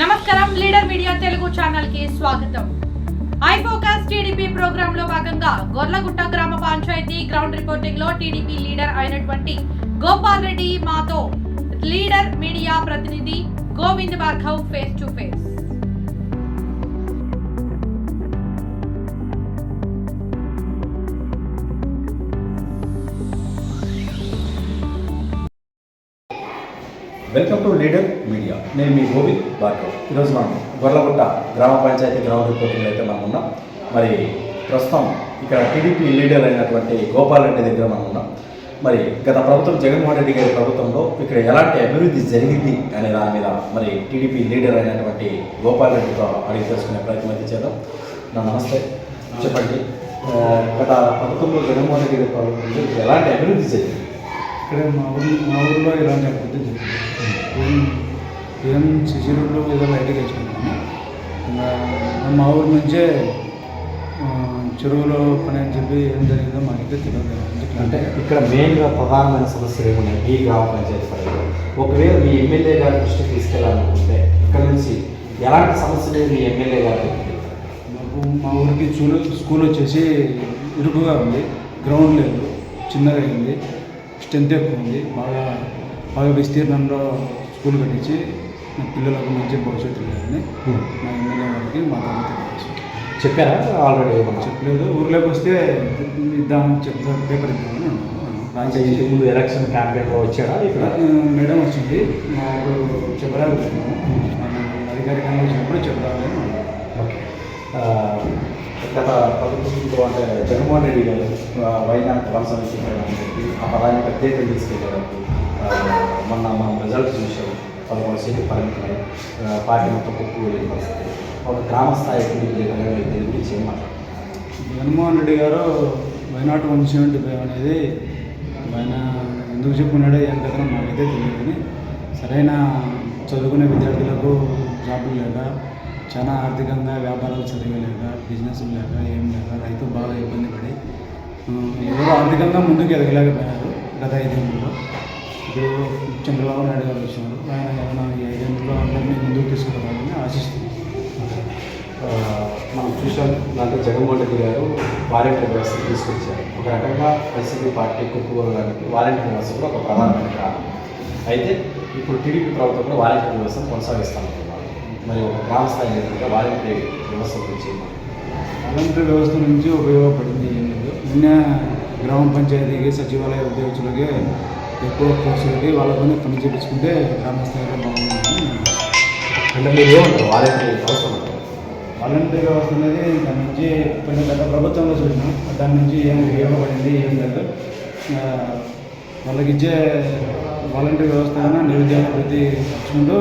నమస్కారం leader media Telugu ఛానల్కి స్వాగతం. ఐ ఫోకస్ టీడీపీ ప్రోగ్రామ్లో భాగంగా గొర్లగుట్ట గ్రామ పంచాయతీ గ్రౌండ్ రిపోర్టింగ్లో టీడీపీ లీడర్ అయినటువంటి గోపాల్ రెడ్డి మాతో లీడర్ మీడియా ప్రతినిధి Govind Bhargav face to face welcome to Leader Media. నేను మీ గోవింద్ భార్గవ్ ఈరోజు మనం గొర్లగుట్ట గ్రామ పంచాయతీ గ్రామ రిపోర్టింగ్ అయితే మనం ఉన్నాం. మరి ప్రస్తుతం ఇక్కడ టీడీపీ లీడర్ అయినటువంటి గోపాల్ రెడ్డి దగ్గర మనం ఉన్నాం. మరి గత ప్రభుత్వం జగన్మోహన్ రెడ్డి గారి ప్రభుత్వంలో ఇక్కడ ఎలాంటి అభివృద్ధి జరిగింది అనే దాని మీద మరి టీడీపీ లీడర్ అయినటువంటి గోపాల్ రెడ్డితో అడిగి తెలుసుకునే ప్రయత్నం అయితే చేద్దాం. నా నమస్తే. చెప్పండి. గత ప్రభుత్వంలో జగన్మోహన్ రెడ్డి గారి ప్రభుత్వంలో ఎలాంటి అభివృద్ధి జరిగింది? ఇక్కడ మా ఊరి మా ఊరిలో ఇలాంటి అభివృద్ధి జరిగింది ఏం శిశిరులు ఏదో బయటకు వేసుకున్నాము ఇంకా మా ఊరి నుంచే చెరువులో పని అని చెప్పి ఏం జరిగిందో మాకైతే తెలియదు. అంటే ఇక్కడ మెయిన్గా ప్రధానమైన సమస్యలు ఏమున్నాయి? ఈ గ్రామ పంచాయతీ పరిధిలో. ఒకవేళ మీ ఎమ్మెల్యే గారి దృష్టికి తీసుకెళ్ళాలనుకుంటే ఇక్కడ నుంచి ఎలాంటి సమస్యలు మీ ఎమ్మెల్యే గారి? మాకు మా ఊరికి స్కూల్ స్కూల్ వచ్చేసి ఇరుకుగా ఉంది. గ్రౌండ్ లేదు. చిన్నగా అయింది. స్ట్రెంత్ ఎక్కువ ఉంది. బాగా బాగా విస్తీర్ణంలో స్కూల్ కట్టించి మా పిల్లలకు మంచి భవిష్యత్తు లేదని మా ఎమ్మెల్యే గారికి మా తెలుసు. చెప్పారా? ఆల్రెడీ చెప్పలేదు. ఊర్లోకి వస్తే ఇద్దామని చెప్తారు పేపర్ ఇద్దామని అంటే ముందు ఎలక్షన్ క్యాంపెయిన్లో వచ్చాడా ఇక్కడ? మేడం వచ్చింది. మాకు చెప్పలేకపోతున్నాము అధికారికంగా వచ్చినప్పుడు చెప్పాలని ఓకే. గత ప్రభుత్వంతో అంటే జగన్మోహన్ రెడ్డి గారు ఆ, వైనాట్ వన్ సమీక్షించడం చెప్పి ఆ పదాన్ని ప్రత్యేకంగా తీసుకెళ్ళడానికి మొన్న మనం రిజల్ట్ చూసాం. పదమూడు సీట్లు పరిమితమై పార్టీ మొత్తం కొట్టుకోలేని పరిస్థితి. ఒక గ్రామ స్థాయి దీని గురించి ఏం జగన్మోహన్ రెడ్డి గారు వైనాట్ వన్ సెవెంటీ ఫైవ్ అనేది ఆయన ఎందుకు చెప్పుకున్నాడో ఏం కదా మాకైతే తెలియదు కానీ సరైన చదువుకునే విద్యార్థులకు జాబులు లేక చాలా ఆర్థికంగా వ్యాపారాలు సరిగా లేక బిజినెస్ లేక ఏం లేక రైతు బాగా ఇబ్బంది పడి ఆ, ఎవరు ఆర్థికంగా ముందుకు ఎదగలేకపోయారు గత ఐదేళ్ళలో ఇప్పుడు చంద్రబాబు నాయుడు గారు వచ్చినారు ఆయన ఏమైనా ఈ ఐదేళ్ళలో అందరినీ ముందుకు తీసుకురావాలని ఆశిస్తున్నాను మనం చూసాం దాంట్లో జగన్మోహన్ రెడ్డి గారు వాలంటీర్ వ్యవస్థ తీసుకొచ్చారు. ఒక రకంగా వైసీపీ పార్టీ కుక్కుకోవడానికి వాలంటీర్ వ్యవస్థ కూడా ఒక ప్రధానమైన కారణం. అయితే ఇప్పుడు టీడీపీ ప్రభుత్వం కూడా వాలంటీర్ వ్యవస్థను కొనసాగిస్తాను మరి ఒక గ్రామ స్థాయి నేతలుగా వాలంటీర్ వ్యవస్థ గురించి? వాలంటీర్ వ్యవస్థ నుంచి ఉపయోగపడింది ఏం లేదు నిన్న గ్రామ పంచాయతీకి సచివాలయ ఉద్యోగులకి ఎక్కువ కోర్సులకి వాళ్ళతోనే పని చేయించుకుంటే గ్రామ స్థాయిలో ఆశిస్తున్నాను. అంటే మీరు ఏమంటారు వాలంటీర్ అవసరం అంటారు వాలంటీర్ వ్యవస్థ అనేది దాని నుంచి కొన్ని గత ప్రభుత్వంలో చూసినాం దాని నుంచి ఏం ఉపయోగపడింది ఏం లేదు వాళ్ళకి ఇచ్చే వాలంటీర్ వ్యవస్థ అయినా నిరుద్యోగ వృద్ధి తెచ్చుకుంటూ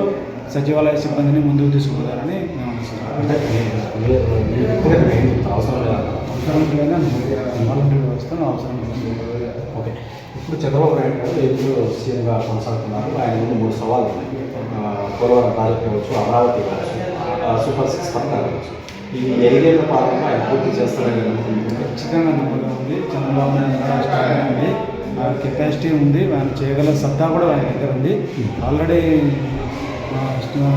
సచివాలయ సిబ్బందిని ముందుకు తీసుకుపోతారని మేము? అవసరం వ్యవస్థను అవసరం లేదు. ఓకే. ఇప్పుడు చంద్రబాబు నాయుడు గారు ఎప్పుడు సీఎంగా కొనసాగుతున్నారు. ఆయన ముందు మూడు సవాళ్ళు ఉన్నాయి. పోలవరం ప్రాజెక్ట్ కావచ్చు అమరావతి కావచ్చు సూపర్ సిక్స్ పథకాలు కావచ్చు. ఈ ఐదేళ్ళ పాలన ఆయన పూర్తి చేస్తారని ఖచ్చితంగా నమ్మకం ఉంది. చంద్రబాబు నాయుడు ఉంది. ఆ కెపాసిటీ ఉంది. ఆయన చేయగల సత్తా కూడా ఆయన దగ్గర ఉంది. ఆల్రెడీ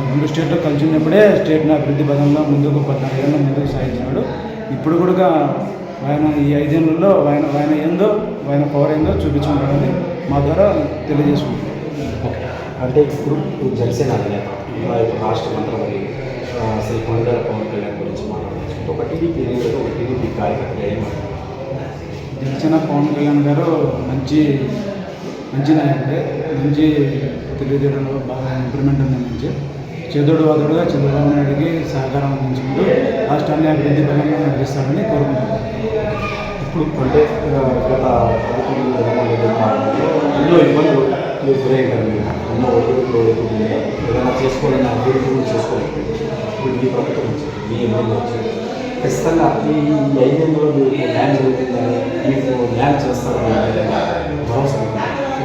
రెండు స్టేట్లు కలిసి ఉన్నప్పుడే స్టేట్ని అభివృద్ధి పదంలో ముందుకు పద్నాలుగు ఏళ్ళ ముందుకు సాగించినాడు ఇప్పుడు కూడా ఆయన ఈ ఐదేళ్ళలో ఆయన ఆయన ఏందో ఆయన పవర్ ఏందో చూపించుకుంటాడని మా ద్వారా తెలియజేసుకుంటున్నాం. ఓకే. అంటే ఇప్పుడు జనసేన ఇప్పుడు రాష్ట్ర మంత్రి శ్రీ కొండల పవన్ కళ్యాణ్ గురించి మాట్లాడుతుంది ఒక టీడీపీ లీడర్ ఒక టీడీపీ కార్యకర్త జనసేన పవన్ కళ్యాణ్ గారు మంచి మంచి నాయకుడే. మంచి తెలియజేయడంలో బాగా ఇంప్రూవ్మెంట్ ఉంది మంచి చేదోడు వాదోడుగా చంద్రబాబు నాయుడికి సహకారం అందించుకుంటూ రాష్ట్రాన్ని అభివృద్ధి పరంగా నడిపిస్తాడని కోరుకుంటున్నాను. ఇప్పుడు అంటే గత ఎన్నో ఇబ్బందులు గురయ్యారు ఎన్నో ఒడిదుడుకులు ఎదుర్కొన్నారు. ఏదైనా చేసుకోవాలని అభివృద్ధి కూడా చేసుకోవాలి. ఇప్పుడు మీ ప్రభుత్వం మీ ఎమ్మెల్యే వచ్చింది ఖచ్చితంగా ఈ ఐదేళ్ళలో మీకు న్యాయం జరుగుతుందని మీకు న్యాయం చేస్తారని భరోసా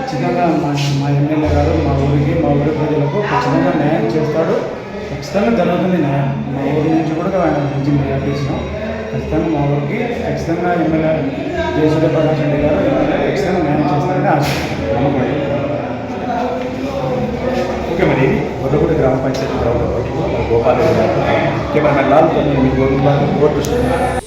ఖచ్చితంగా మా మా ఎమ్మెల్యే గారు మా ఊరికి మా ఊరి ప్రజలకు ఖచ్చితంగా న్యాయం చేస్తాడు. ఖచ్చితంగా జరుగుతుంది న్యాయం. మా ఊరి నుంచి కూడా ఆయన మంచి న్యాయం చేసినాం ఖచ్చితంగా మా ఊరికి ఖచ్చితంగా ఎమ్మెల్యే జయసూర్య ప్రకాష్ రెడ్డి గారు ఎమ్మెల్యే ఖచ్చితంగా న్యాయం చేస్తారని ఆశ. ఓకే మరి గొర్రగూడ గ్రామ panchayat ground reporting Gopal Reddy garu cameraman Lal మీ గోవింద్ ఓటు